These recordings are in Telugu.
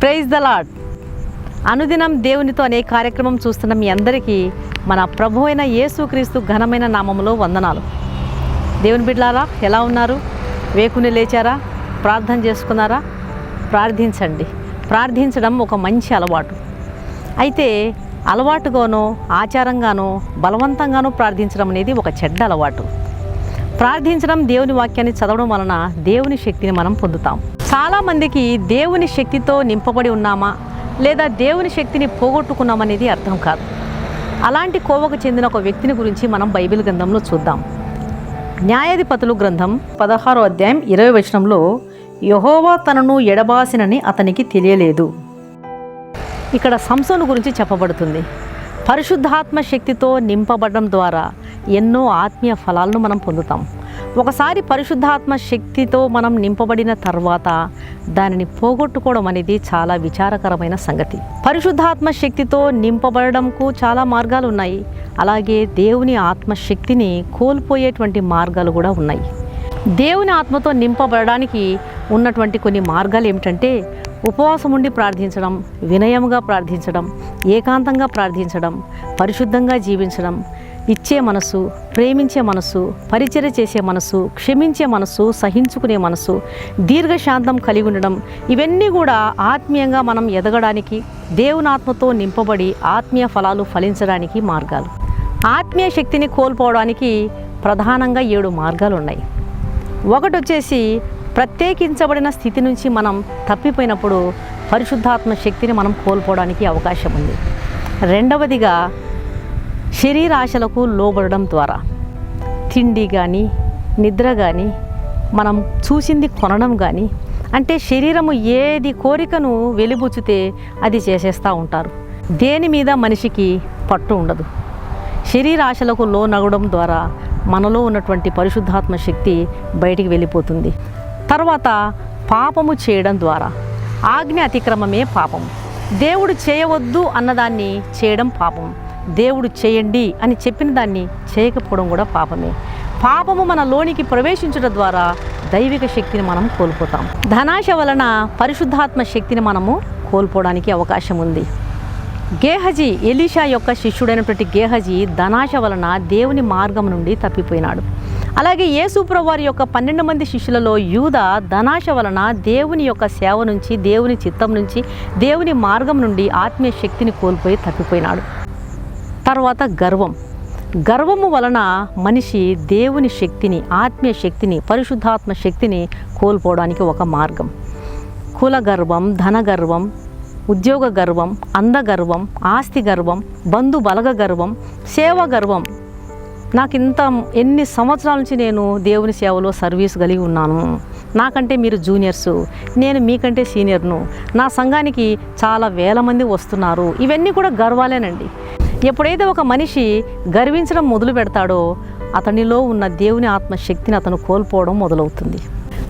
Praise the lord. అనుదినం దేవునితో అనే కార్యక్రమం చూస్తున్న మీ అందరికీ మన ప్రభు అయిన యేసుక్రీస్తు ఘనమైన నామములో వందనాలు. దేవుని బిడ్లారా ఎలా ఉన్నారు? వేకుని లేచారా? ప్రార్థన చేసుకున్నారా? ప్రార్థించండి. ప్రార్థించడం ఒక మంచి అలవాటు. అయితే అలవాటుగానో ఆచారంగానో బలవంతంగానో ప్రార్థించడం అనేది ఒక చెడ్డ అలవాటు. ప్రార్థించడం దేవుని వాక్యాన్ని చదవడం వలన దేవుని శక్తిని మనం పొందుతాం. చాలామందికి దేవుని శక్తితో నింపబడి ఉన్నామా? లేదా దేవుని శక్తిని పోగొట్టుకున్నామనేది అర్థం కాదు. అలాంటి కోవకు చెందిన ఒక వ్యక్తిని గురించి మనం బైబిల్ గ్రంథంలో చూద్దాం. న్యాయాధిపతులు గ్రంథం పదహారో అధ్యాయం ఇరవై వచనంలో యహోవా తనను ఎడబాసినని అతనికి తెలియలేదు. ఇక్కడ సంసోను గురించి చెప్పబడుతుంది. పరిశుద్ధాత్మ శక్తితో నింపబడడం ద్వారా ఎన్నో ఆత్మీయ ఫలాలను మనం పొందుతాం. ఒకసారి పరిశుద్ధాత్మ శక్తితో మనం నింపబడిన తర్వాత దానిని పోగొట్టుకోవడం అనేది చాలా విచారకరమైన సంగతి. పరిశుద్ధాత్మ శక్తితో నింపబడడంకు చాలా మార్గాలు ఉన్నాయి. అలాగే దేవుని ఆత్మశక్తిని కోల్పోయేటువంటి మార్గాలు కూడా ఉన్నాయి. దేవుని ఆత్మతో నింపబడడానికి ఉన్నటువంటి కొన్ని మార్గాలు ఏమిటంటే ఉపవాసం ఉండి ప్రార్థించడం వినయముగా ప్రార్థించడం ఏకాంతంగా ప్రార్థించడం పరిశుద్ధంగా జీవించడం ఇచ్చే మనసు ప్రేమించే మనసు పరిచర్య చేసే మనసు క్షమించే మనసు సహించుకునే మనసు దీర్ఘశాంతం కలిగి ఉండడం ఇవన్నీ కూడా ఆత్మీయంగా మనం ఎదగడానికి దేవునాత్మతో నింపబడి ఆత్మీయ ఫలాలు ఫలించడానికి మార్గాలు. ఆత్మీయ శక్తిని కోల్పోవడానికి ప్రధానంగా ఏడు మార్గాలు ఉన్నాయి. ఒకటి వచ్చేసి ప్రత్యేకించబడిన స్థితి నుంచి మనం తప్పిపోయినప్పుడు పరిశుద్ధాత్మ శక్తిని మనం కోల్పోవడానికి అవకాశం ఉంది రెండవదిగా శరీరాశలకు లోబడడం ద్వారా. తిండి కానీ నిద్ర కానీ మనం చూసింది కొనడం కానీ అంటే శరీరము ఏది కోరికను వెలిబుచ్చితే అది చేసేస్తూ ఉంటారు. దేని మీద మనిషికి పట్టు ఉండదు. శరీరాశలకు లోనగడం ద్వారా మనలో ఉన్నటువంటి పరిశుద్ధాత్మ శక్తి బయటికి వెళ్ళిపోతుంది. తర్వాత పాపము చేయడం ద్వారా. ఆజ్ఞ అతిక్రమమే పాపం దేవుడు చేయవద్దు అన్నదాన్ని చేయడం పాపం దేవుడు చేయండి అని చెప్పిన దాన్ని చేయకపోవడం కూడా పాపమే. పాపము మన లోనికి ప్రవేశించడం ద్వారా దైవిక శక్తిని మనం కోల్పోతాం. ధనాశ వలన పరిశుద్ధాత్మ శక్తిని మనము కోల్పోవడానికి అవకాశం ఉంది. గేహజీ ఎలీషా యొక్క శిష్యుడైనటువంటి గేహజీ ధనాశ వలన దేవుని మార్గం నుండి తప్పిపోయినాడు. అలాగే యేసుప్రభు వారి యొక్క పన్నెండు మంది శిష్యులలో యూద ధనాశ వలన దేవుని యొక్క సేవ నుంచి దేవుని చిత్తం నుంచి దేవుని మార్గం నుండి ఆత్మీయ శక్తిని కోల్పోయి తప్పిపోయినాడు. తర్వాత గర్వం. గర్వము వలన మనిషి దేవుని శక్తిని ఆత్మీయ శక్తిని పరిశుద్ధాత్మ శక్తిని కోల్పోవడానికి ఒక మార్గం. కుల గర్వం ధన గర్వం ఉద్యోగ గర్వం అందగర్వం ఆస్తి గర్వం బంధు బలగ గర్వం సేవ గర్వం. నాకు ఇంత ఎన్ని సంవత్సరాల నుంచి నేను దేవుని సేవలో సర్వీస్ కలిగి ఉన్నాను. నాకంటే మీరు జూనియర్సు నేను మీకంటే సీనియర్ను. నా సంఘానికి చాలా వేల మంది వస్తున్నారు. ఇవన్నీ కూడా గర్వాలేనండి. ఎప్పుడైతే ఒక మనిషి గర్వించడం మొదలు పెడతాడో అతనిలో ఉన్న దేవుని ఆత్మశక్తిని అతను కోల్పోవడం మొదలవుతుంది.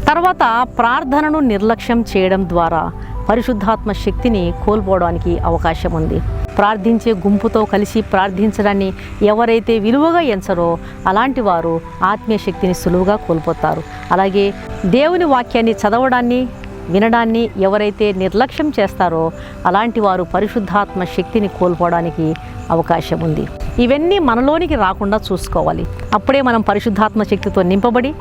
తర్వాత ప్రార్థనను నిర్లక్ష్యం చేయడం ద్వారా పరిశుద్ధాత్మ శక్తిని కోల్పోవడానికి అవకాశం ఉంది. ప్రార్థించే గుంపుతో కలిసి ప్రార్థించడాన్ని ఎవరైతే విలువగా ఎంచరో అలాంటి వారు ఆత్మీయ శక్తిని సులువుగా కోల్పోతారు. అలాగే దేవుని వాక్యాన్ని చదవడాన్ని వినడాన్ని ఎవరైతే నిర్లక్ష్యం చేస్తారో అలాంటి వారు పరిశుద్ధాత్మ శక్తిని కోల్పోవడానికి అవకాశం ఉంది. ఇవన్నీ మనలోనికి రాకుండా చూసుకోవాలి. అప్పుడే మనం పరిశుద్ధాత్మ శక్తితో నింపబడి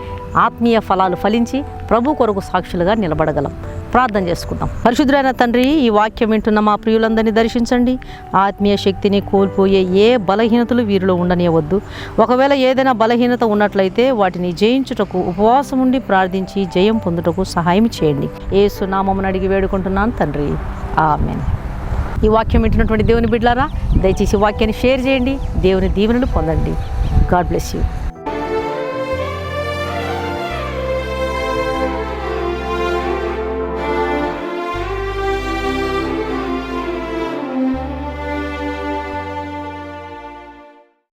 ఆత్మీయ ఫలాలు ఫలించి ప్రభు కొరకు సాక్షులుగా నిలబడగలం. ప్రార్థన చేసుకుందాం. పరిశుద్ధులైన తండ్రి ఈ వాక్యం వింటున్న మా ప్రియులందరినీ దర్శించండి. ఆత్మీయ శక్తిని కోల్పోయే ఏ బలహీనతలు వీరిలో ఉండనివ్వద్దు ఒకవేళ ఏదైనా బలహీనత ఉన్నట్లయితే వాటిని జయించుటకు ఉపవాసం ఉండి ప్రార్థించి జయం పొందుటకు సహాయం చేయండి. ఏ సునామమును అడిగి వేడుకుంటున్నాను తండ్రి. ఆమెన్. ఈ వాక్యం వింటున్నటువంటి దేవుని బిడ్లారా దయచేసి ఈ వాక్యాన్ని షేర్ చేయండి. దేవుని దీవెనలు పొందండి. God bless you.